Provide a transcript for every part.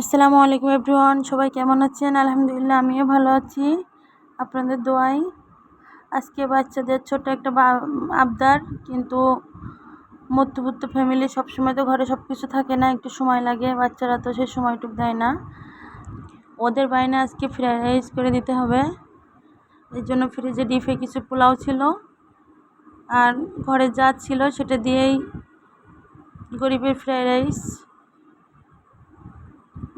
আসসালামু আলাইকুম এভরিওয়ান, সবাই কেমন আছেন? আলহামদুলিল্লাহ, আমিও ভালো আছি। আপনাদের দোয়াই আজকে বাচ্চাদের ছোট একটা আবদার, কিন্তু মধ্যবিত্ত ফ্যামিলি সবসময় তো ঘরে সব কিছু থাকে না, একটু সময় লাগে, বাচ্চারা তো সে সময়টুকু দেয় না। ওদের বাইনে আজকে ফ্রাইড রাইস করে দিতে হবে। এর জন্য ফ্রিজে ডিপে কিছু পোলাও ছিল। আর ঘরে যা ছিল সেটা দিয়েই গরিবের ফ্রাইড রাইস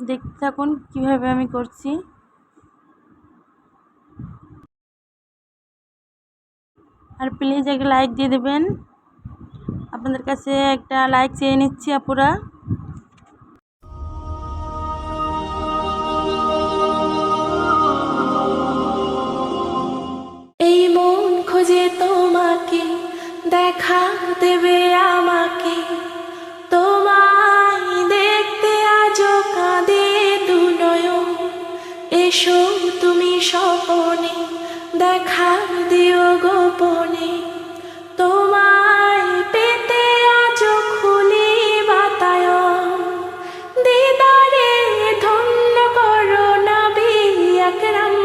দেখতে থাকুন কীভাবে আমি করছি। আর প্লিজ একটা লাইক দিয়ে দেবেন। আপনাদের কাছে একটা লাইক চেয়ে নিচ্ছি আপুরা। এসো তুমি স্বপনে দেখা দিও গোপনে। তোমায় পেতে আজও খুলি বাতায়ন। দিদারে, ধন্য করো নবী আকরাম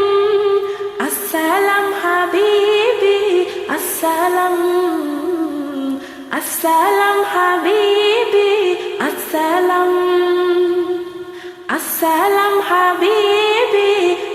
আসসালাম হাবিবি, আসসালাম আসসালাম হাবিবি, আসসালাম। আসসালাম হাবিবি।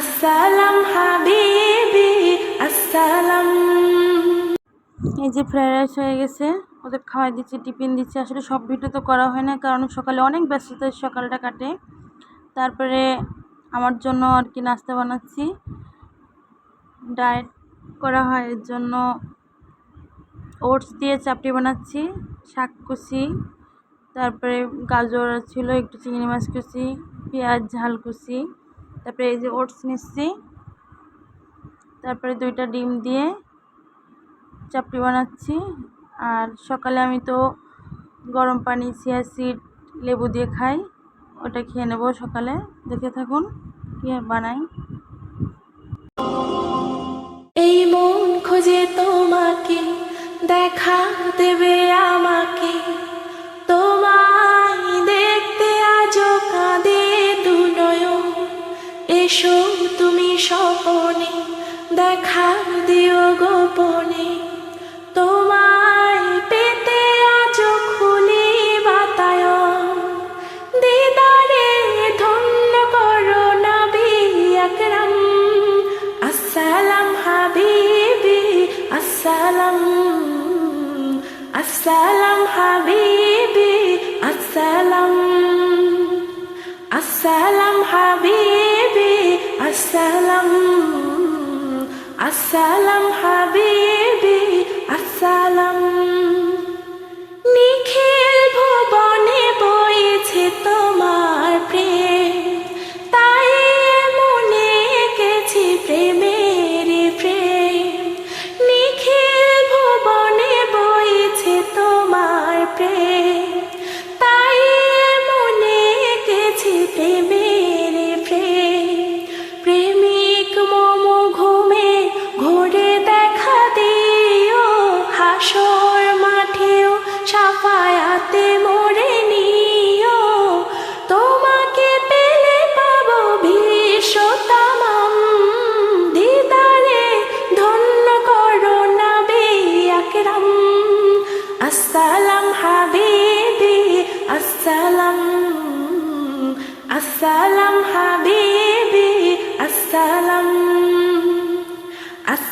আসসালাম হাবিবি, আসসালাম। এই যে ফ্রাইড রাইস হয়ে গেছে, ওদের খাওয়াই দিচ্ছি, টিফিন দিচ্ছি। আসলে সব ভিডিও তো করা হয় না, কারণ সকালে অনেক ব্যস্ততার সকালটা কাটে। তারপরে আমার জন্য আর কি নাস্তা বানাচ্ছি। ডায়েট করা হয়, এর জন্য ওটস দিয়ে চাপটি বানাচ্ছি, শাক কুচি, তারপরে গাজর ছিল, একটু চিংড়ি মাছ কুচি, পেঁয়াজ, ঝাল কুচি। তারপরে এই যে ওটস নিচ্ছি। তারপরে দুইটা ডিম দিয়ে চাপটি বানাচ্ছি। আর সকালে আমি তো গরম পানি, চিয়া সিড, লেবু দিয়ে খাই, ওটা খেয়ে নেব সকালে। দেখে থাকুন কীভাবে বানাই। এই মন খোঁজে তোমাকে, দেখা দেবে আমাকে। এসো তুমি স্বপনে দেখা দিও গোপনে। তোমায় পেতে আজও খুলি বাতায়ন। দিদারে, ধন্য করো নবী আকরাম আসসালাম হাবিবি, আসসালাম আসসালাম হাবিবি, আসসালাম আসসালাম হাবিবি। আসসালাম হাবিবি।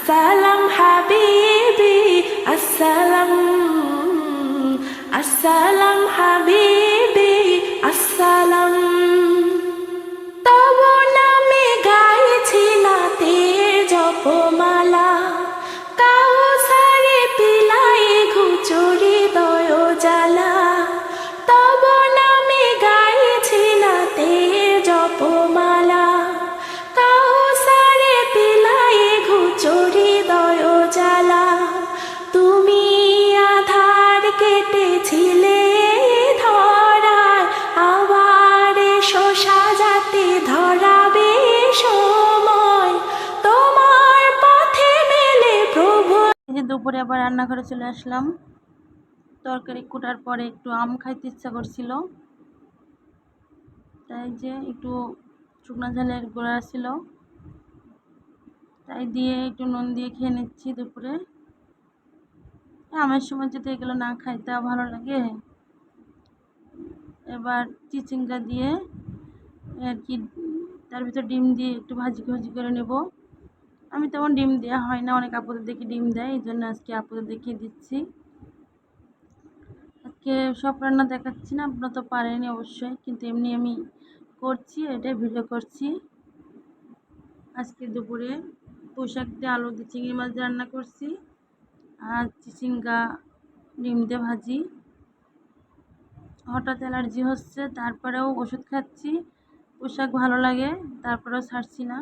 আসসালাম হাবিবি আসসালাম আসসালাম দুপুরে আবার রান্নাঘরে চলে আসলাম। তরকারি কুটার পরে একটু আম খাইতে ইচ্ছা করছিল। তাই যে একটু শুকনা ঝালের গোড়া ছিল। তাই দিয়ে একটু নুন দিয়ে খেয়ে নিচ্ছি দুপুরে। আমের সময় যদি এগুলো না খাইতে ভালো লাগে। এবার চিচিঙ্গা দিয়ে আর কি, তার ভিতর ডিম দিয়ে একটু ভাজি ভাজি করে নেব। আমি তেমন ডিম দেওয়া হয় না, অনেক আপুদের দেখি ডিম দেয় এই জন্য আজকে আপুদের দেখিয়ে দিচ্ছি। আজকে সব রান্না দেখাচ্ছি না, আপনারা তো পারেনি অবশ্যই, কিন্তু এমনি আমি করছি এটাই ভিডিও করছি। আজকে দুপুরে পোশাক দিয়ে আলু দিয়ে চিংড়ি মাছ দিয়ে রান্না করছি, আর চিচিঙ্গা ডিম দিয়ে ভাজি। হঠাৎ অ্যালার্জি হচ্ছে, তারপরেও ওষুধ খাচ্ছি, পোশাক ভালো লাগে, তারপরেও ছাড়ছি না।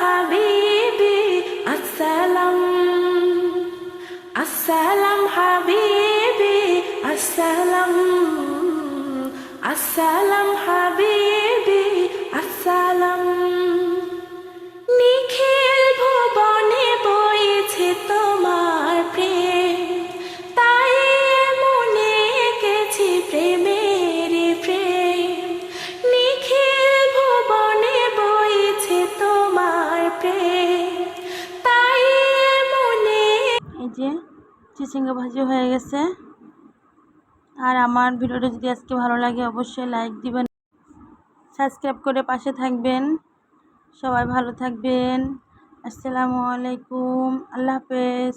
হাবিবি আসসালাম আসসালাম হাবিবি আসসালাম আসসালাম হাবিবি চিচিঙ্গা ভাজি হয়ে গেছে। আর আমার ভিডিওটা যদি আজকে ভালো লাগে, অবশ্যই লাইক দিবেন। সাবস্ক্রাইব করে পাশে থাকবেন। সবাই ভালো থাকবেন। আসসালামু আলাইকুম। আল্লাহ হাফেজ।